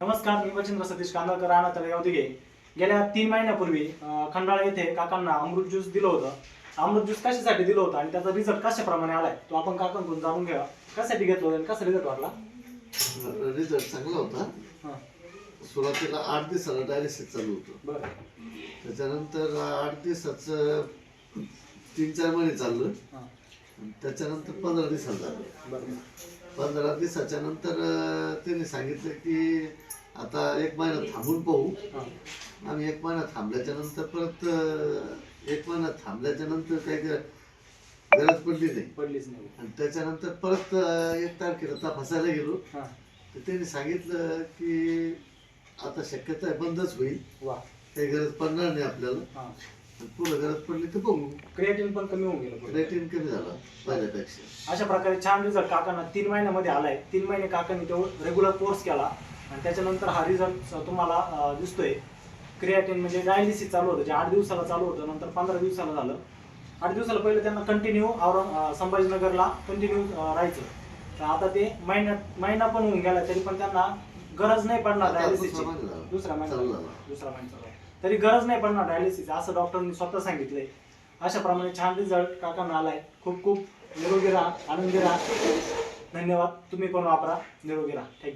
नमस्कार मी मच्छिंद्र सतीश कांदळकर राणा तळेगाव दिघे. गेल्या तीन महिन्यापूर्वी खंडाळा येथे काकांना अमृत ज्यूस दिलं होतं. अमृत ज्यूस कशासाठी दिलं होतं आणि त्याचा रिझल्ट कशाप्रमाणे आलाय तो आपण काकांकडून जाणून घ्या कशासाठी घेतलं होतं आणि कसा रिझल्ट वाटला? रिझल्ट चांगला होता. हां. सुरुवातीला आठ दिवसाला डायलिसिस चालू होतं. बरं. त्याच्यानंतर आठ दिवसाचं तीन चार महिने चाललं. त्याच्यानंतर पंधरा दिवसात झालं. बरं. पंधरा दिवसाच्या नंतर त्यांनी सांगितलं की आता एक महिना थांबून पाहू. आम्ही एक महिना थांबल्याच्या नंतर परत एक महिना थांबल्याच्या नंतर काही गरज पडली नाही. पडलीच नाही. आणि त्याच्यानंतर परत एक तारखेला तपासायला गेलो. तर त्यांनी सांगितलं की आता शक्यता बंदच होईल. काही गरज पडणार नाही आपल्याला. पुढे गरज पडली तर बघू क्रिएटिन पण कमी होऊन गेलं पुढे. रेटिंग कमी झाला पहिल्यापेक्षा अशा प्रकारे छान रिझल्ट काकांना तीन महिन्यामध्ये आलाय तीन महिने काकांनी तो रेग्युलर कोर्स केला आणि त्याच्यानंतर हा रिझल्ट तुम्हाला अं, दिसतोय क्रिएटिन म्हणजे डायलिसिस चालू होतं जे आठ दिवसाला चालू होतं नंतर पंधरा दिवसाला झालं आठ दिवसाला पहिले त्यांना कंटिन्यू औरंग अं, संभाजीनगरला कंटिन्यू राहायचं तर आता ते महिन्यात महिना पण होऊन गेला तरी पण त्यांना गरज नाही पडणार आता डायलिसिसची दुसरा महिना झाला. दुसरा महिना चालू झाला. झाला. दुसरा महिना चालू आहे. तरी गरज नाही पडणार डायलिसिस असं डॉक्टरांनी स्वतः सांगितलंय. अशाप्रमाणे छान रिझल्ट काकांना आलाय. खूप खूप निरोगी राहा आनंदी राहा. धन्यवाद. तुम्ही पण वापरा. निरोगी राहा. थँक्यू